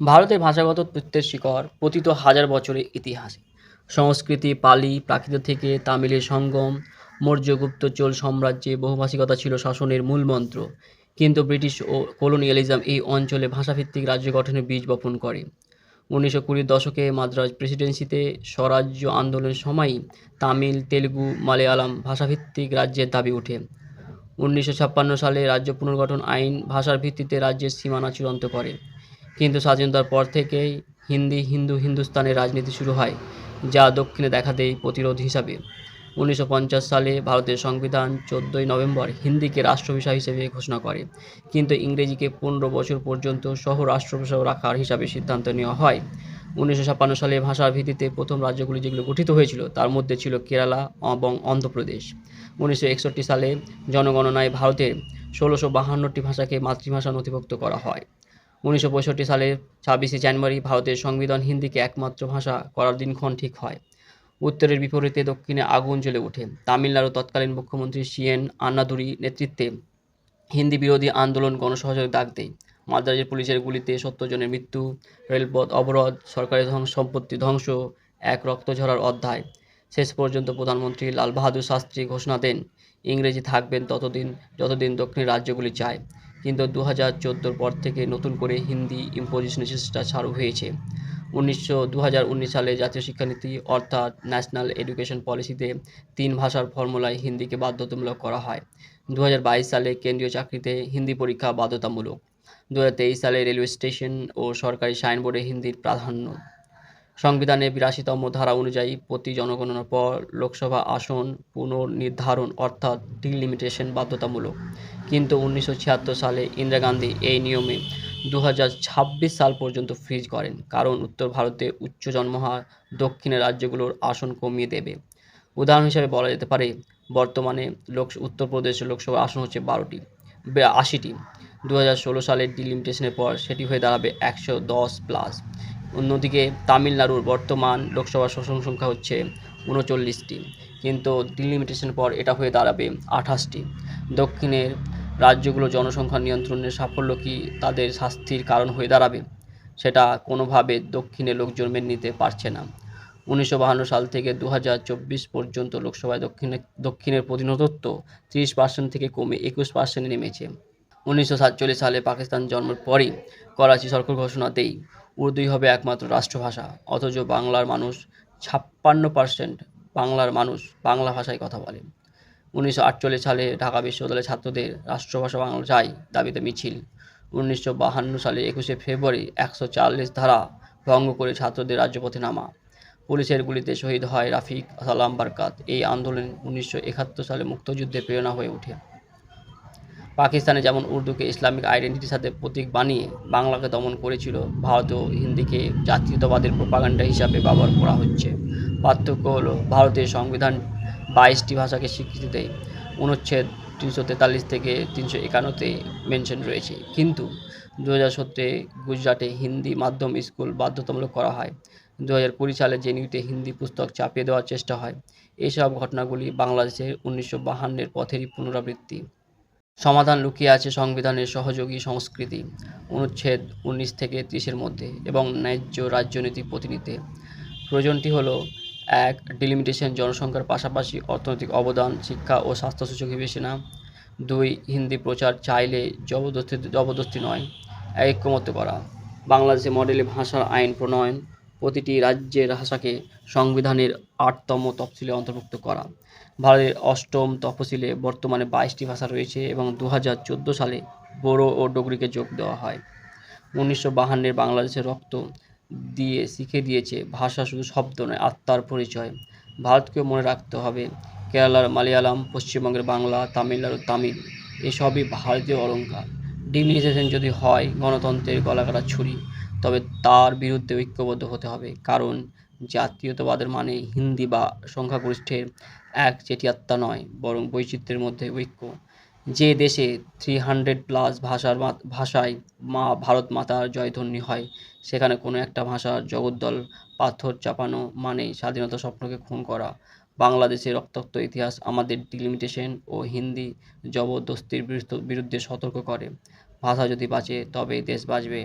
ভারতের ভাষাগত তত্ত্বের শিকড় পতিত হাজার বছরের ইতিহাসে। সংস্কৃতি, পালি, প্রাকৃত থেকে তামিলের সঙ্গম মৌর্য গুপ্ত চোল সাম্রাজ্যে বহুভাষিকতা ছিল শাসনের মূলমন্ত্র কিন্তু ব্রিটিশ ও কলোনিয়ালিজম এই অঞ্চলে ভাষাভিত্তিক রাজ্য গঠনের বীজ বপন করে। উনিশশো কুড়ির দশকে মাদ্রাজ প্রেসিডেন্সিতে স্বরাজ্য আন্দোলনের সময়ই তামিল, তেলুগু, মালয়ালম ভাষাভিত্তিক রাজ্যের দাবি ওঠে। উনিশশো ছাপ্পান্ন সালে রাজ্য পুনর্গঠন আইন ভাষার ভিত্তিতে রাজ্যের সীমানা চূড়ান্ত করে। কিন্তু স্বাধীনতার পর থেকেই হিন্দি হিন্দু হিন্দুস্তানের রাজনীতি শুরু হয়, যা দক্ষিণে দেখা দেয় প্রতিরোধ হিসাবে। উনিশশো পঞ্চাশ সালে ভারতের সংবিধান চোদ্দোই নভেম্বর হিন্দিকে রাষ্ট্রভাষা হিসেবে ঘোষণা করে, কিন্তু ইংরেজিকে পনেরো বছর পর্যন্ত সহ রাষ্ট্রভাষা রাখার হিসাবে সিদ্ধান্ত নেওয়া হয়। উনিশশো ছাপ্পান্ন সালে ভাষার ভিত্তিতে প্রথম রাজ্যগুলি যেগুলো গঠিত হয়েছিল, তার মধ্যে ছিল কেরালা এবং অন্ধ্রপ্রদেশ। উনিশশো একষট্টি সালে জনগণনায় ভারতের ষোলোশো বাহান্নটি ভাষাকে মাতৃভাষা নথিভুক্ত করা হয়। উনিশশো সালের ছাব্বিশে জানুয়ারি ভারতের সংবিধান হিন্দিকে একমাত্র ভাষা করার দিনক্ষণ ঠিক হয়। উত্তরের বিপরীতে দক্ষিণে আগুন জ্বলে ওঠে। তামিলনাড়ু তৎকালীন মুখ্যমন্ত্রী সি এন আন্নাদুরি নেতৃত্বে হিন্দি বিরোধী আন্দোলন গণসহযোগের ডাক দেয়। মাদ্রাজের পুলিশের গুলিতে সত্তর জনের মৃত্যু, রেলপথ অবরোধ, সরকারি ধ্বংস সম্পত্তি ধ্বংস, এক রক্ত ঝরার অধ্যায়। শেষ পর্যন্ত প্রধানমন্ত্রী লাল বাহাদুর শাস্ত্রী ঘোষণা দেন ইংরেজি থাকবেন ততদিন, যতদিন দক্ষিণ রাজ্যগুলি চায়। কিন্তু দু হাজার চোদ্দোর পর থেকে নতুন করে হিন্দি ইম্পোজিশনের চেষ্টা চালু হয়েছে। উনিশশো দু উনিশ সালে জাতীয় শিক্ষানীতি অর্থাৎ ন্যাশনাল এডুকেশন পলিসিতে তিন ভাষার ফর্মুলায় হিন্দিকে বাধ্যতামূলক করা হয়। দু হাজার বাইশ সালে কেন্দ্রীয় চাকরিতে হিন্দি পরীক্ষা বাধ্যতামূলক। দু হাজার তেইশ সালে রেলওয়ে স্টেশন ও সরকারি সাইনবোর্ডে হিন্দির প্রাধান্য। সংবিধানে বিরাশিতম ধারা অনুযায়ী প্রতি জনগণনার পর লোকসভা আসন পুনর্নির্ধারণ অর্থাৎ ডিলিমিটেশন বাধ্যতামূলক। কিন্তু উনিশশো ছিয়াত্তর সালে ইন্দিরা গান্ধী এই নিয়মে দু হাজার ছাব্বিশ সাল পর্যন্ত ফ্রিজ করেন, কারণ উত্তর ভারতে উচ্চ জন্মহার দক্ষিণের রাজ্যগুলোর আসন কমিয়ে দেবে। উদাহরণ হিসেবে বলা যেতে পারে, বর্তমানে লোক উত্তরপ্রদেশের লোকসভার আসন হচ্ছে বারোটি আশিটি। দু সালের ডিলিমিটেশনের পর সেটি হয়ে দাঁড়াবে একশো দশ প্লাস। অন্যদিকে তামিলনাড়ুর বর্তমান লোকসভার শাসন সংখ্যা হচ্ছে উনচল্লিশটি, কিন্তু ডিলিমিটেশনের পর এটা হয়ে দাঁড়াবে আঠাশটি। দক্ষিণের রাজ্যগুলো জনসংখ্যা নিয়ন্ত্রণের সাফল্য কি তাদের শাস্তির কারণ হয়ে দাঁড়াবে, সেটা কোনোভাবে দক্ষিণে লোকজন মেনে নিতে পারছে না। উনিশশো বাহান্ন সাল থেকে দু হাজার চব্বিশ পর্যন্ত লোকসভায় দক্ষিণে, দক্ষিণের প্রতিনিধিত্ব তিরিশ পার্সেন্ট থেকে কমে একুশ পার্সেন্টে নেমেছে। উনিশশো সাতচল্লিশ সালে পাকিস্তান জন্মের পরই করাচি সরকার ঘোষণা দেয় উর্দুই হবে একমাত্র রাষ্ট্রভাষা, অথচ বাংলার মানুষ ছাপ্পান্ন পার্সেন্ট বাংলার মানুষ বাংলা ভাষায় কথা বলে। উনিশশো আটচল্লিশ সালে ঢাকা বিশ্ববিদ্যালয়ের ছাত্রদের রাষ্ট্রভাষা বাংলা চাই দাবিতে মিছিল। উনিশশো বাহান্ন সালে একুশে ফেব্রুয়ারি একশো চল্লিশ ধারা ভঙ্গ করে ছাত্রদের রাজ্যপথে নামা। পুলিশের গুলিতে শহীদ হয় রাফিক সালাম বারকাত। এই আন্দোলন উনিশশো একাত্তর সালে মুক্তযুদ্ধে প্রেরণা হয়ে ওঠে। পাকিস্তানে যেমন উর্দুকে ইসলামিক আইডেন্টিটির সাথে প্রতীক বানিয়ে বাংলাকে দমন করেছিল, ভারতেও হিন্দিকে জাতীয়তাবাদের প্রোপাগান্ডা হিসাবে ব্যবহার করা হচ্ছে। পার্থক্য হলো, ভারতের সংবিধান বাইশটি ভাষাকে স্বীকৃতি দেয় অনুচ্ছেদ তিনশো তেতাল্লিশ থেকে তিনশো একান্নতে মেনশন রয়েছে। কিন্তু দু হাজার সত্তরে গুজরাটে হিন্দি মাধ্যম স্কুল বাধ্যতামূলক করা হয়। দু হাজার কুড়ি সালে জেনিউতে হিন্দি পুস্তক চাপিয়ে দেওয়ার চেষ্টা হয়। এইসব ঘটনাগুলি বাংলাদেশের উনিশশো বাহান্নের পথেরই পুনরাবৃত্তি। সমাধান লুকিয়ে আছে সংবিধানের সহযোগী সংস্কৃতি। অনুচ্ছেদ উনিশ থেকে ত্রিশের মধ্যে এবং ন্যায্য রাজ্যনীতি প্রতিনিধিতে প্রয়োজনটি হলো, এক, ডিলিমিটেশন জনসংখ্যার পাশাপাশি অর্থনৈতিক অবদান, শিক্ষা ও স্বাস্থ্য সূচক বিবেচনা। দুই, হিন্দি প্রচার চাইলে জবরদস্তি জবরদস্তি নয়, ঐক্যমত্য করা। বাংলাদেশে মডেলে ভাষার আইন প্রণয়ন প্রতিটি রাজ্যের ভাষাকে সংবিধানের আটতম তফসিলে অন্তর্ভুক্ত করা। ভারতের অষ্টম তফসিলে বর্তমানে বাইশটি ভাষা রয়েছে এবং দু হাজার চোদ্দ সালে বোড়ো ও ডোগরিকে যোগ দেওয়া হয়। উনিশশো বাহান্নের বাংলাদেশের রক্ত দিয়ে শিখে দিয়েছে ভাষা শুধু শব্দ নয়, আত্মার পরিচয়। ভারতকেও মনে রাখতে হবে, কেরালার মালয়ালম, পশ্চিমবঙ্গের বাংলা তামিলনাড়ুর তামিল, এসবই ভারতীয় অলঙ্কার ডিমিনিটেশন যদি হয়, গণতন্ত্রের গলাকাটা ছুরি। তবে তার বিরুদ্ধে ঐক্যবদ্ধ হতে হবে। কারণ জাতীয়তাবাদের মানে হিন্দি বা সংখ্যাগরিষ্ঠের এক চেটিয়াত্মা নয়, বরং বৈচিত্র্যের মধ্যে ঐক্য। যে দেশে থ্রি হান্ড্রেড প্লাস ভাষার ভাষায় মা ভারত মাতার জয়ধ্বনি হয়, সেখানে কোনো একটা ভাষার জগদ্দল, পাথর চাপানো মানে স্বাধীনতা স্বপ্নকে খুন করা। বাংলাদেশের রক্তাক্ত ইতিহাস আমাদের ডিলিমিটেশন ও হিন্দি জবরদস্তির বিরুদ্ধে সতর্ক করে। ভাষা যদি বাঁচে তবে দেশ বাঁচবে।